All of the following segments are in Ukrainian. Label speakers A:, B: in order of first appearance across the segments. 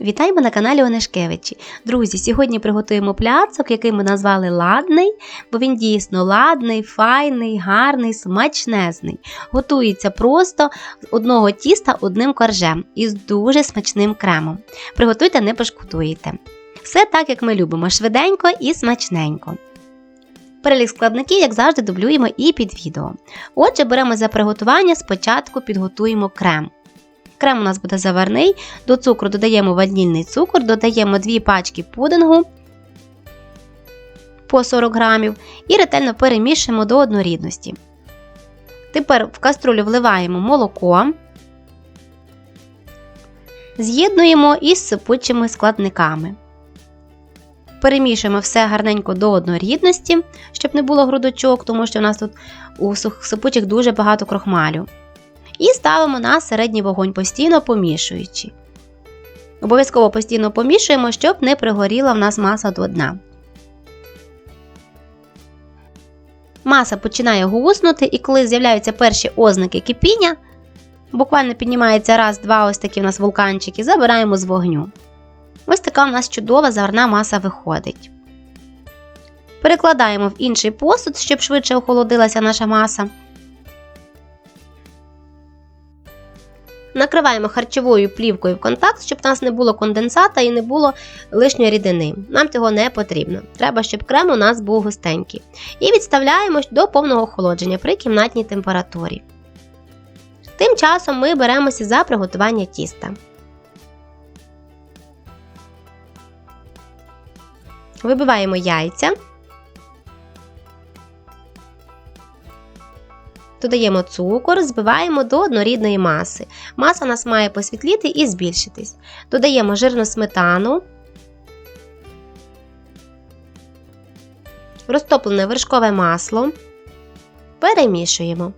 A: Вітаємо на каналі Онешкевичі. Друзі, сьогодні приготуємо пляцок, який ми назвали ладний, бо він дійсно ладний, файний, гарний, смачнезний. Готується просто з одного тіста одним коржем із дуже смачним кремом. Приготуйте, не пошкодуєте. Все так, як ми любимо, швиденько і смачненько. Перелік складників, як завжди, дублюємо і під відео. Отже, беремо за приготування, спочатку підготуємо крем. Крем у нас буде заварний. До цукру додаємо ванільний цукор, додаємо 2 пачки пудингу по 40 грамів і ретельно перемішуємо до однорідності. Тепер в каструлю вливаємо молоко, з'єднуємо із сипучими складниками. Перемішуємо все гарненько до однорідності, щоб не було грудочок, тому що у нас тут у сипучих дуже багато крохмалю. І ставимо на середній вогонь, постійно помішуючи. Обов'язково постійно помішуємо, щоб не пригоріла в нас маса до дна. Маса починає гуснути, і коли з'являються перші ознаки кипіння, буквально піднімається раз-два ось такі у нас вулканчики, забираємо з вогню. Ось така у нас чудова заварна маса виходить. Перекладаємо в інший посуд, щоб швидше охолодилася наша маса. Накриваємо харчовою плівкою в контакт, щоб у нас не було конденсата і не було лишньої рідини. Нам цього не потрібно. Треба, щоб крем у нас був густенький. І відставляємо до повного охолодження при кімнатній температурі. Тим часом ми беремося за приготування тіста. Вибиваємо яйця. Додаємо цукор, збиваємо до однорідної маси. Маса у нас має посвітліти і збільшитись. Додаємо жирну сметану, розтоплене вершкове масло, перемішуємо.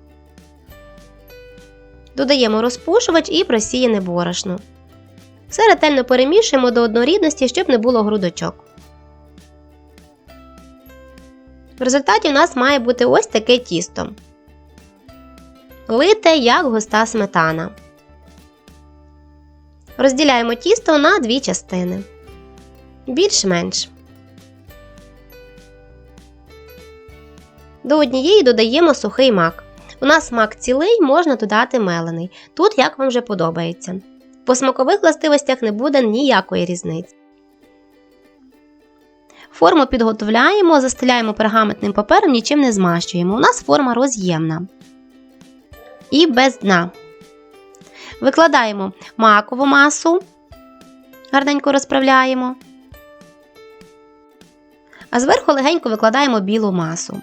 A: Додаємо розпушувач і просіяне борошно. Все ретельно перемішуємо до однорідності, щоб не було грудочок. В результаті у нас має бути ось таке тісто. Лите, як густа сметана. Розділяємо тісто на дві частини. Більш-менш. До однієї додаємо сухий мак. У нас мак цілий, можна додати мелений. Тут як вам вже подобається. По смакових властивостях не буде ніякої різниці. Форму підготовляємо, застеляємо пергаментним папером, нічим не змащуємо. У нас форма роз'ємна і без дна. Викладаємо макову масу, гарненько розправляємо, а зверху легенько викладаємо білу масу.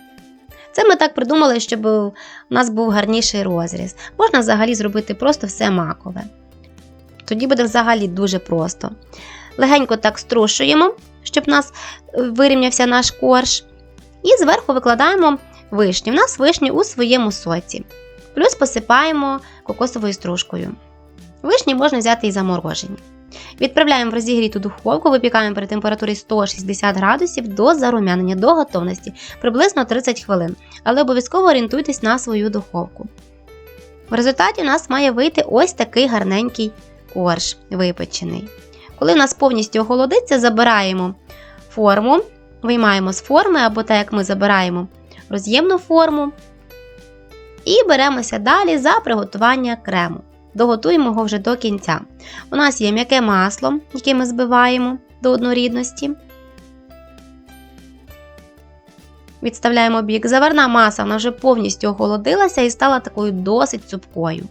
A: Це ми так придумали, щоб у нас був гарніший розріз. Можна взагалі зробити просто все макове. Тоді буде взагалі дуже просто. Легенько так струшуємо, щоб у нас вирівнявся наш корж. І зверху викладаємо вишні. У нас вишні у своєму соці. Плюс посипаємо кокосовою стружкою. Вишні можна взяти і заморожені. Відправляємо в розігріту духовку, випікаємо при температурі 160 градусів до зарум'янення до готовності приблизно 30 хвилин, але обов'язково орієнтуйтесь на свою духовку. В результаті у нас має вийти ось такий гарненький корж випечений. Коли у нас повністю охолодиться, забираємо форму, виймаємо з форми, або так як ми забираємо роз'ємну форму. І беремося далі за приготування крему. Доготуємо його вже до кінця. У нас є м'яке масло, яке ми збиваємо до однорідності. Відставляємо бік. Заварна маса вона вже повністю охолодилася і стала такою досить цупкою.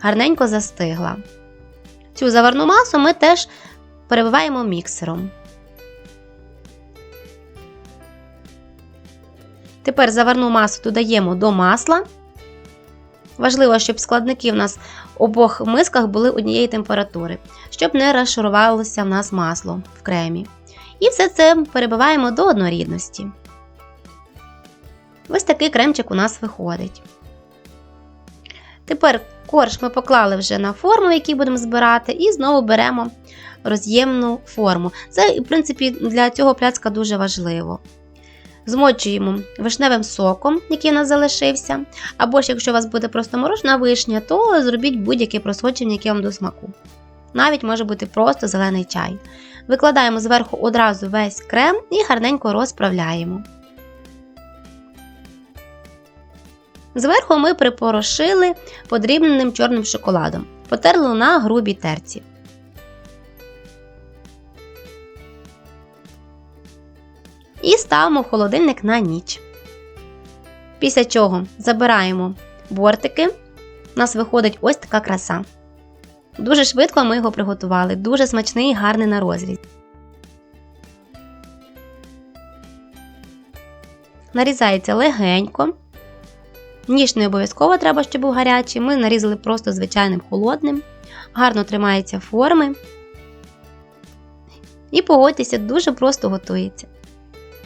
A: Гарненько застигла. Цю заварну масу ми теж перебиваємо міксером. Тепер заварну масу додаємо до масла. Важливо, щоб складники в нас в обох мисках були однієї температури, щоб не розшарувалося в нас масло в кремі. І все це перебиваємо до однорідності. Ось такий кремчик у нас виходить. Тепер корж ми поклали вже на форму, в якій будемо збирати, і знову беремо роз'ємну форму. Це, в принципі, для цього пляцка дуже важливо. Змочуємо вишневим соком, який у нас залишився. Або ж, якщо у вас буде просто морожна вишня, то зробіть будь-яке просочення, яке вам до смаку. навіть може бути просто зелений чай. Викладаємо зверху одразу весь крем і гарненько розправляємо. Зверху ми припорошили подрібненим чорним шоколадом, потерли на грубій терці. І ставимо в холодильник на ніч. Після чого забираємо бортики. У нас виходить ось така краса. Дуже швидко ми його приготували, дуже смачний і гарний на розріз. Нарізається легенько. Ніж не обов'язково треба, щоб був гарячий. Ми нарізали просто звичайним холодним, гарно тримається форми. І погодьтеся, дуже просто готується.